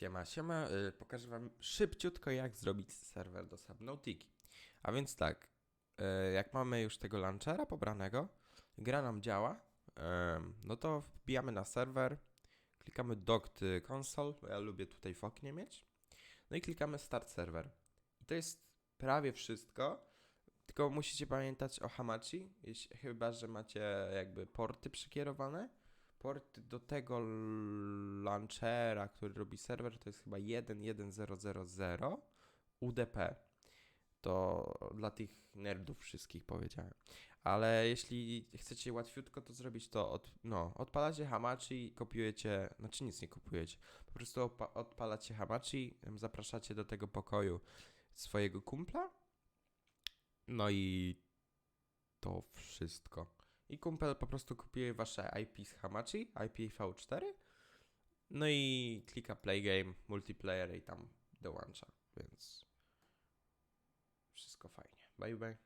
Siema, siema. Y, pokażę wam szybciutko jak zrobić serwer do Subnautiki. A więc tak, y, jak mamy już tego launchera pobranego, gra nam działa, no to wbijamy na serwer, klikamy docked console, ja lubię tutaj w oknie mieć, no i klikamy start server. I to jest prawie wszystko, tylko musicie pamiętać o Hamachi, jeśli, chyba że macie jakby porty przykierowane. Port do tego launchera, który robi serwer, to jest chyba 1.1.0.0.0 UDP. To dla tych nerdów wszystkich powiedziałem. Ale jeśli chcecie łatwiutko to zrobić, to od, no, odpalacie Hamachi, kopiujecie, znaczy nic nie kupujecie. Po prostu odpalacie Hamachi, zapraszacie do tego pokoju swojego kumpla. No i to wszystko. I kumpel po prostu kupuje wasze IP z Hamachi, IPv4. No i klika play game, multiplayer i tam dołącza, więc wszystko fajnie. Bye bye.